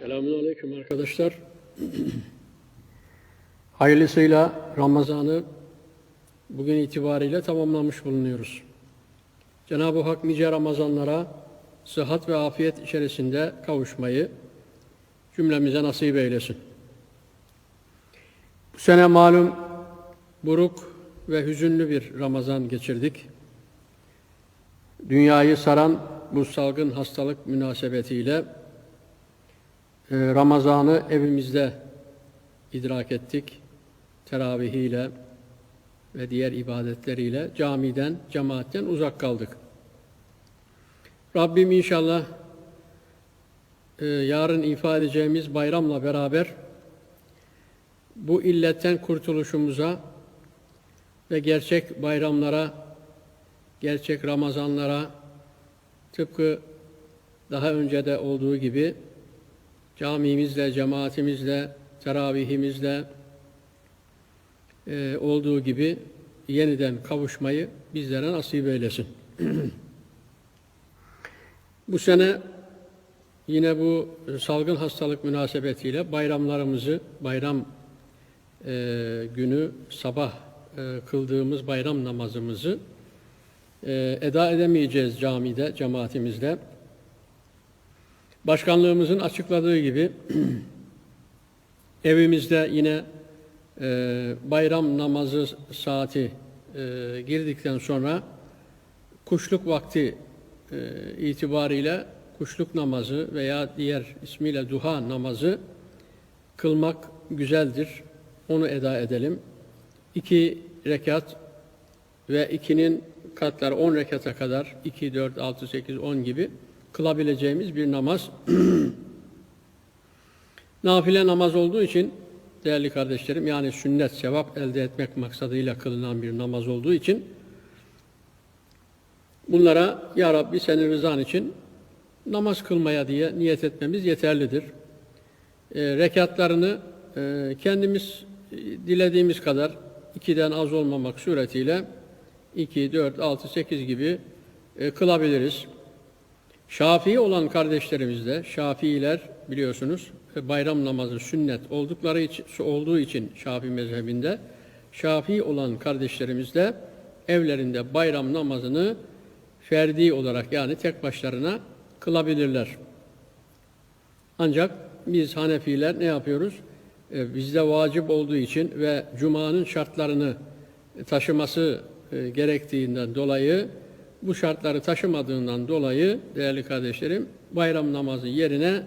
Selamünaleyküm arkadaşlar. Hayırlısıyla Ramazan'ı bugün itibariyle tamamlamış bulunuyoruz. Cenab-ı Hak nice Ramazanlara sıhhat ve afiyet içerisinde kavuşmayı cümlemize nasip eylesin. Bu sene malum buruk ve hüzünlü bir Ramazan geçirdik. Dünyayı saran bu salgın hastalık münasebetiyle Ramazan'ı evimizde idrak ettik. Teravihiyle ve diğer ibadetleriyle camiden, cemaatten uzak kaldık. Rabbim inşallah e, yarın ifa edeceğimiz bayramla beraber bu illetten kurtuluşumuza ve gerçek bayramlara, gerçek Ramazanlara tıpkı daha önce de olduğu gibi camimizle, cemaatimizle, teravihimizle e, olduğu gibi yeniden kavuşmayı bizlere nasip eylesin. bu sene yine bu salgın hastalık münasebetiyle bayramlarımızı, bayram e, günü sabah e, kıldığımız bayram namazımızı e, eda edemeyeceğiz camide, cemaatimizde. Başkanlığımızın açıkladığı gibi evimizde yine e, bayram namazı saati e, girdikten sonra kuşluk vakti e, itibariyle kuşluk namazı veya diğer ismiyle duha namazı kılmak güzeldir. Onu eda edelim. İki rekat ve ikinin katları 10 rekata kadar 2, 4, 6, 8, 10 gibi kılabileceğimiz bir namaz. Nafile namaz olduğu için değerli kardeşlerim yani sünnet sevap elde etmek maksadıyla kılınan bir namaz olduğu için bunlara Ya Rabbi senin rızan için namaz kılmaya diye niyet etmemiz yeterlidir. E, rekatlarını e, kendimiz e, dilediğimiz kadar ikiden az olmamak suretiyle 2, 4, 6, 8 gibi e, kılabiliriz. Şafii olan kardeşlerimiz de, Şafiiler biliyorsunuz e, bayram namazı sünnet oldukları için, olduğu için Şafii mezhebinde Şafii olan kardeşlerimiz de evlerinde bayram namazını ferdi olarak yani tek başlarına kılabilirler. Ancak biz Hanefiler ne yapıyoruz? E, bizde vacip olduğu için ve Cuma'nın şartlarını taşıması e, gerektiğinden dolayı bu şartları taşımadığından dolayı değerli kardeşlerim bayram namazı yerine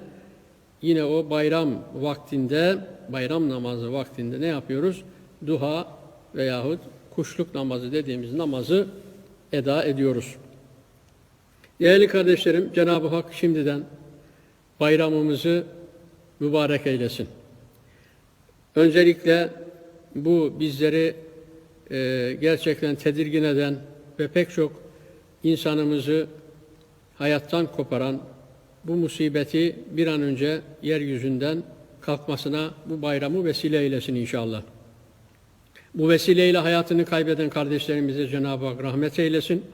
yine o bayram vaktinde bayram namazı vaktinde ne yapıyoruz? Duha veyahut kuşluk namazı dediğimiz namazı eda ediyoruz. Değerli kardeşlerim Cenab-ı Hak şimdiden bayramımızı mübarek eylesin. Öncelikle bu bizleri e, gerçekten tedirgin eden ve pek çok insanımızı hayattan koparan bu musibeti bir an önce yeryüzünden kalkmasına bu bayramı vesile eylesin inşallah. Bu vesileyle hayatını kaybeden kardeşlerimize Cenab-ı Hak rahmet eylesin.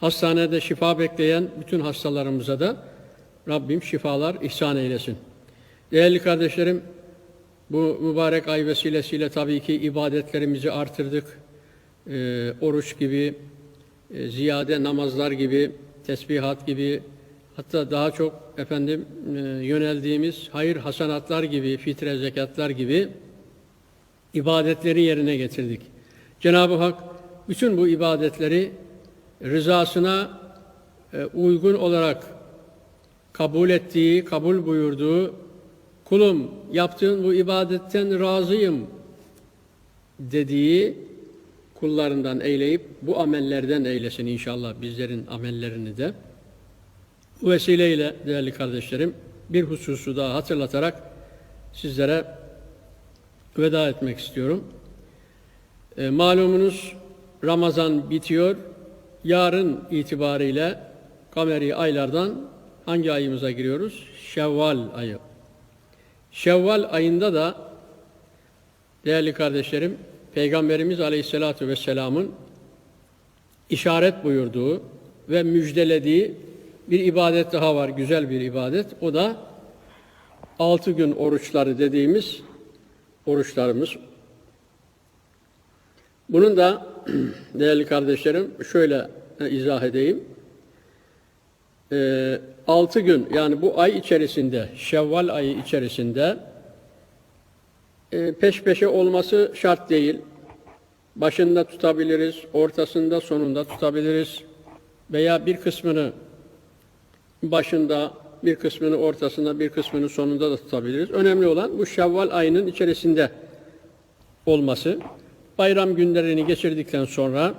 Hastanede şifa bekleyen bütün hastalarımıza da Rabbim şifalar ihsan eylesin. Değerli kardeşlerim, bu mübarek ay vesilesiyle tabii ki ibadetlerimizi artırdık. Ee, oruç gibi, e, ziyade namazlar gibi, tesbihat gibi, hatta daha çok efendim e, yöneldiğimiz hayır hasanatlar gibi, fitre zekatlar gibi ibadetleri yerine getirdik. Cenab-ı Hak bütün bu ibadetleri rızasına e, uygun olarak kabul ettiği, kabul buyurduğu kulum yaptığın bu ibadetten razıyım dediği kullarından eyleyip bu amellerden eylesin inşallah bizlerin amellerini de. Bu vesileyle değerli kardeşlerim bir hususu daha hatırlatarak sizlere veda etmek istiyorum. E, malumunuz Ramazan bitiyor. Yarın itibariyle kameri aylardan hangi ayımıza giriyoruz? Şevval ayı. Şevval ayında da değerli kardeşlerim Peygamberimiz Aleyhisselatü Vesselam'ın işaret buyurduğu ve müjdelediği bir ibadet daha var, güzel bir ibadet. O da altı gün oruçları dediğimiz oruçlarımız. Bunun da değerli kardeşlerim şöyle e, izah edeyim. E, altı gün yani bu ay içerisinde, Şevval ayı içerisinde e, peş peşe olması şart değil. Başında tutabiliriz, ortasında, sonunda tutabiliriz. Veya bir kısmını başında, bir kısmını ortasında, bir kısmını sonunda da tutabiliriz. Önemli olan bu Şevval ayının içerisinde olması. Bayram günlerini geçirdikten sonra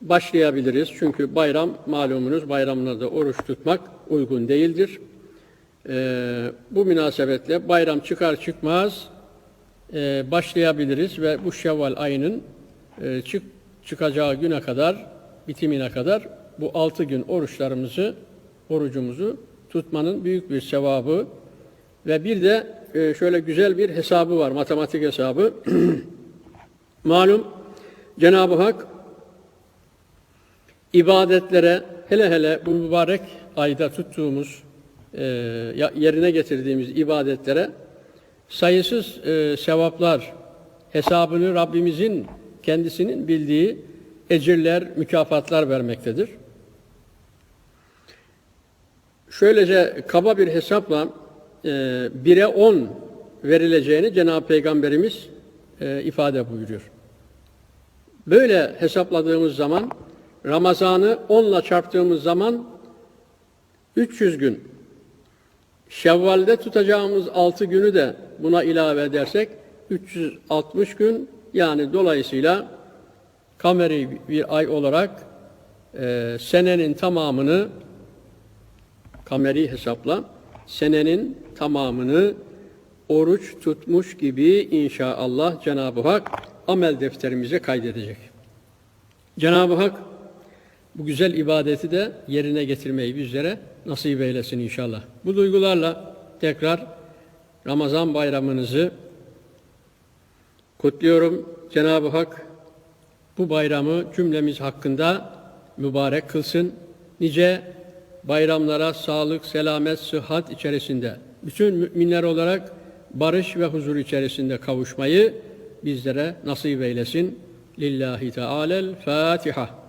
başlayabiliriz. Çünkü bayram malumunuz bayramlarda oruç tutmak uygun değildir. Ee, bu münasebetle bayram çıkar çıkmaz e, başlayabiliriz ve bu Şevval ayının e, çık, çıkacağı güne kadar, bitimine kadar bu altı gün oruçlarımızı, orucumuzu tutmanın büyük bir sevabı ve bir de e, şöyle güzel bir hesabı var, matematik hesabı. Malum Cenab-ı Hak ibadetlere hele hele bu mübarek ayda tuttuğumuz e, yerine getirdiğimiz ibadetlere sayısız e, sevaplar hesabını Rabbimizin kendisinin bildiği ecirler, mükafatlar vermektedir. Şöylece kaba bir hesapla e, 1'e 10 verileceğini Cenab-ı Peygamberimiz e, ifade buyuruyor. Böyle hesapladığımız zaman Ramazan'ı 10 ile çarptığımız zaman 300 gün Şevval'de tutacağımız 6 günü de buna ilave edersek 360 gün yani dolayısıyla kameri bir ay olarak e, senenin tamamını kameri hesapla senenin tamamını oruç tutmuş gibi inşallah Cenab-ı Hak amel defterimize kaydedecek. Cenab-ı Hak bu güzel ibadeti de yerine getirmeyi bizlere nasip eylesin inşallah. Bu duygularla tekrar Ramazan bayramınızı kutluyorum. Cenab-ı Hak bu bayramı cümlemiz hakkında mübarek kılsın. Nice bayramlara sağlık, selamet, sıhhat içerisinde bütün müminler olarak barış ve huzur içerisinde kavuşmayı bizlere nasip eylesin. Lillahi Teala'l Fatiha.